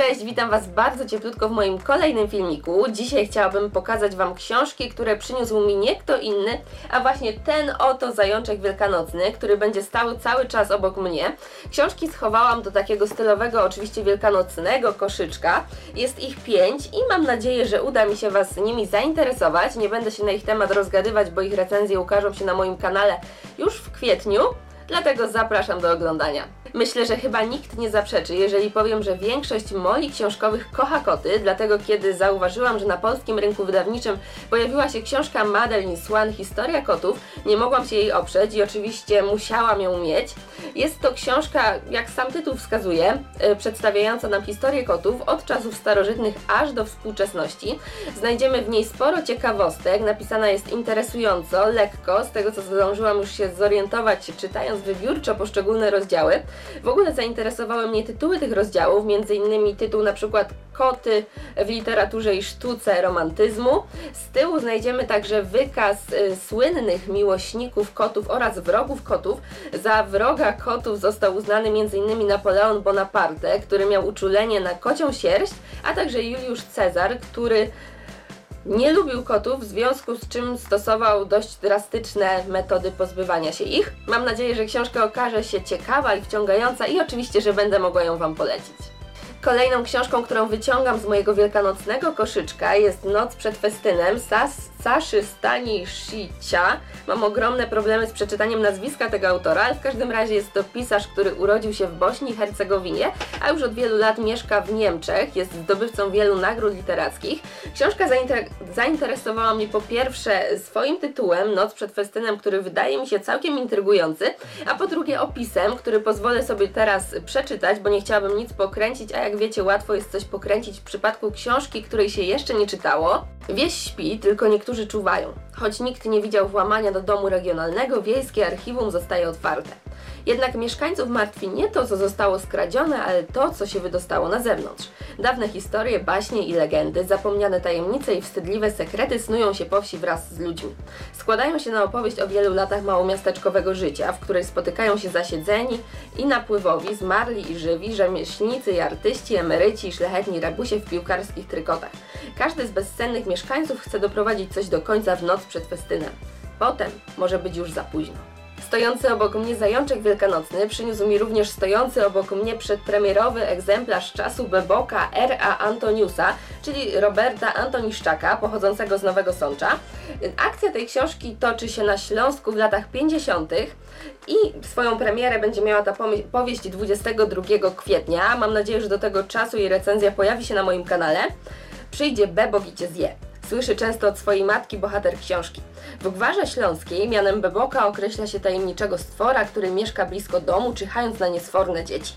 Cześć, witam Was bardzo cieplutko w moim kolejnym filmiku. Dzisiaj chciałabym pokazać Wam książki, które przyniósł mi nie kto inny, a właśnie ten oto zajączek wielkanocny, który będzie stał cały czas obok mnie. Książki schowałam do takiego stylowego, oczywiście wielkanocnego koszyczka. Jest ich pięć i mam nadzieję, że uda mi się Was nimi zainteresować. Nie będę się na ich temat rozgadywać, bo ich recenzje ukażą się na moim kanale już w kwietniu. Dlatego zapraszam do oglądania. Myślę, że chyba nikt nie zaprzeczy, jeżeli powiem, że większość moli książkowych kocha koty, dlatego kiedy zauważyłam, że na polskim rynku wydawniczym pojawiła się książka Madeline Swan Historia kotów, nie mogłam się jej oprzeć i oczywiście musiałam ją mieć. Jest to książka, jak sam tytuł wskazuje, yy, przedstawiająca nam historię kotów od czasów starożytnych aż do współczesności. Znajdziemy w niej sporo ciekawostek, napisana jest interesująco, lekko, z tego co zdążyłam już się zorientować czytając wybiórczo poszczególne rozdziały. W ogóle zainteresowały mnie tytuły tych rozdziałów, innymi tytuł na przykład Koty w literaturze i sztuce romantyzmu. Z tyłu znajdziemy także wykaz y, słynnych miłośników kotów oraz wrogów kotów. Za wroga kotów został uznany m.in. Napoleon Bonaparte, który miał uczulenie na kocią sierść, a także Juliusz Cezar, który nie lubił kotów, w związku z czym stosował dość drastyczne metody pozbywania się ich. Mam nadzieję, że książka okaże się ciekawa i wciągająca i oczywiście, że będę mogła ją Wam polecić. Kolejną książką, którą wyciągam z mojego wielkanocnego koszyczka jest Noc przed festynem Sas, Saszy Stanishicia. Mam ogromne problemy z przeczytaniem nazwiska tego autora, ale w każdym razie jest to pisarz, który urodził się w Bośni i Hercegowinie, a już od wielu lat mieszka w Niemczech, jest zdobywcą wielu nagród literackich. Książka zainter zainteresowała mnie po pierwsze swoim tytułem Noc przed festynem, który wydaje mi się całkiem intrygujący, a po drugie opisem, który pozwolę sobie teraz przeczytać, bo nie chciałabym nic pokręcić, a jak wiecie łatwo jest coś pokręcić w przypadku książki, której się jeszcze nie czytało. Wieś śpi, tylko niektórzy czuwają. Choć nikt nie widział włamania do domu regionalnego, wiejskie archiwum zostaje otwarte. Jednak mieszkańców martwi nie to, co zostało skradzione, ale to, co się wydostało na zewnątrz. Dawne historie, baśnie i legendy, zapomniane tajemnice i wstydliwe sekrety snują się po wsi wraz z ludźmi. Składają się na opowieść o wielu latach małomiasteczkowego życia, w której spotykają się zasiedzeni i napływowi, zmarli i żywi, rzemieślnicy i artyści, emeryci i szlachetni rabusie w piłkarskich trykotach. Każdy z bezsennych mieszkańców chce doprowadzić coś do końca w noc przed festynem. Potem może być już za późno. Stojący obok mnie zajączek wielkanocny przyniósł mi również stojący obok mnie przedpremierowy egzemplarz czasu Beboka R.A. Antoniusa, czyli Roberta Antoniszczaka, pochodzącego z Nowego Sącza. Akcja tej książki toczy się na Śląsku w latach 50. i swoją premierę będzie miała ta powieść 22 kwietnia. Mam nadzieję, że do tego czasu jej recenzja pojawi się na moim kanale. Przyjdzie Bebok i Cię zje słyszy często od swojej matki bohater książki. W Gwarze Śląskiej mianem Beboka określa się tajemniczego stwora, który mieszka blisko domu, czyhając na niesforne dzieci.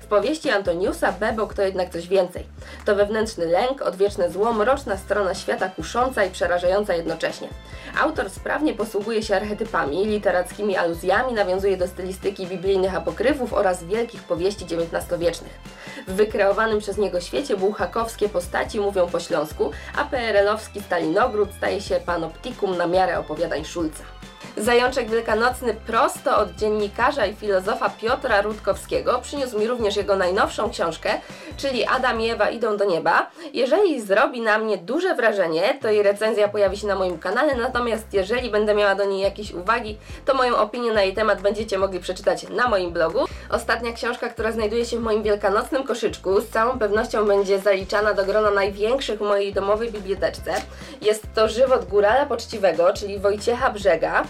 W powieści Antoniusa Bebok to jednak coś więcej. To wewnętrzny lęk, odwieczne zło, mroczna strona świata kusząca i przerażająca jednocześnie. Autor sprawnie posługuje się archetypami, literackimi aluzjami, nawiązuje do stylistyki biblijnych apokryfów oraz wielkich powieści XIX-wiecznych. W wykreowanym przez niego świecie bułhakowskie postaci mówią po śląsku, a PRL-owski Stalinogród staje się panoptikum na miarę opowiadań Szulca. Zajączek Wielkanocny prosto od dziennikarza i filozofa Piotra Rutkowskiego przyniósł mi również jego najnowszą książkę, czyli Adam i Ewa idą do nieba. Jeżeli zrobi na mnie duże wrażenie, to jej recenzja pojawi się na moim kanale, natomiast jeżeli będę miała do niej jakieś uwagi, to moją opinię na jej temat będziecie mogli przeczytać na moim blogu. Ostatnia książka, która znajduje się w moim wielkanocnym koszyczku, z całą pewnością będzie zaliczana do grona największych w mojej domowej biblioteczce. Jest to Żywot Górala Poczciwego, czyli Wojciecha Brzega.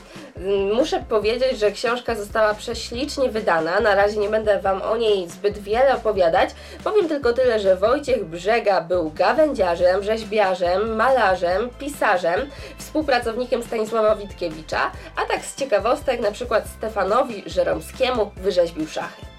Muszę powiedzieć, że książka została prześlicznie wydana. Na razie nie będę Wam o niej zbyt wiele opowiadać. Powiem tylko tyle, że Wojciech Brzega był gawędziarzem, rzeźbiarzem, malarzem, pisarzem, współpracownikiem Stanisława Witkiewicza, a tak z ciekawostek na przykład Stefanowi Żeromskiemu wyrzeźbił szachy.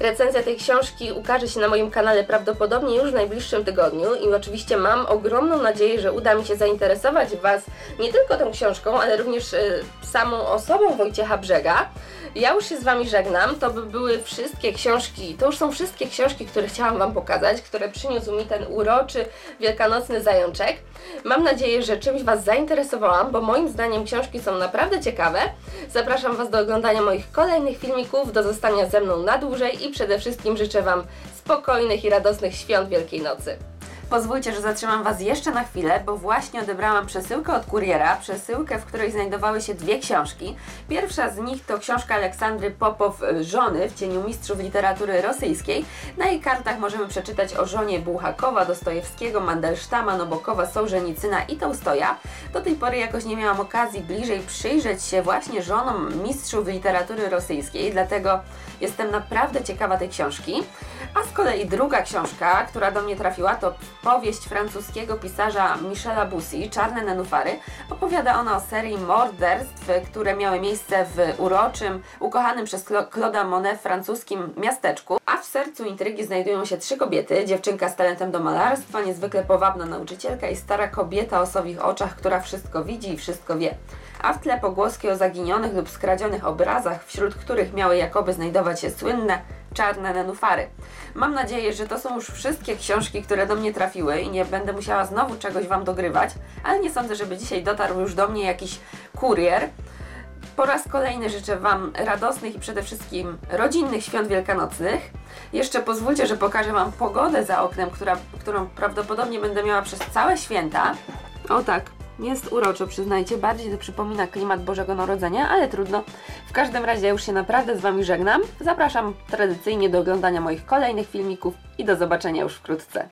Recenzja tej książki ukaże się na moim kanale prawdopodobnie już w najbliższym tygodniu i oczywiście mam ogromną nadzieję, że uda mi się zainteresować Was nie tylko tą książką, ale również y, samą osobą Wojciecha Brzega. Ja już się z Wami żegnam. To by były wszystkie książki, to już są wszystkie książki, które chciałam Wam pokazać, które przyniósł mi ten uroczy wielkanocny zajączek. Mam nadzieję, że czymś Was zainteresowałam, bo moim zdaniem książki są naprawdę ciekawe. Zapraszam Was do oglądania moich kolejnych filmików, do zostania ze mną na dłużej i przede wszystkim życzę Wam spokojnych i radosnych świąt Wielkiej Nocy. Pozwólcie, że zatrzymam Was jeszcze na chwilę, bo właśnie odebrałam przesyłkę od kuriera, przesyłkę, w której znajdowały się dwie książki. Pierwsza z nich to książka Aleksandry Popow Żony w cieniu mistrzów literatury rosyjskiej. Na jej kartach możemy przeczytać o żonie Bułhakowa, Dostojewskiego, Mandelsztama, Nobokowa, Sołżenicyna i Tołstoja. Do tej pory jakoś nie miałam okazji bliżej przyjrzeć się właśnie żonom mistrzów literatury rosyjskiej, dlatego jestem naprawdę ciekawa tej książki. A z kolei druga książka, która do mnie trafiła, to powieść francuskiego pisarza Michela Bussy, Czarne nenufary. Opowiada ona o serii morderstw, które miały miejsce w uroczym, ukochanym przez Claude'a Monet francuskim miasteczku. A w sercu intrygi znajdują się trzy kobiety. Dziewczynka z talentem do malarstwa, niezwykle powabna nauczycielka i stara kobieta o sowich oczach, która wszystko widzi i wszystko wie. A w tle pogłoski o zaginionych lub skradzionych obrazach, wśród których miały jakoby znajdować się słynne czarne nenufary. Mam nadzieję, że to są już wszystkie książki, które do mnie trafiły i nie będę musiała znowu czegoś Wam dogrywać, ale nie sądzę, żeby dzisiaj dotarł już do mnie jakiś kurier. Po raz kolejny życzę Wam radosnych i przede wszystkim rodzinnych świąt wielkanocnych. Jeszcze pozwólcie, że pokażę Wam pogodę za oknem, która, którą prawdopodobnie będę miała przez całe święta. O tak, jest uroczo, przyznajcie, bardziej to przypomina klimat Bożego Narodzenia, ale trudno. W każdym razie już się naprawdę z Wami żegnam. Zapraszam tradycyjnie do oglądania moich kolejnych filmików i do zobaczenia już wkrótce.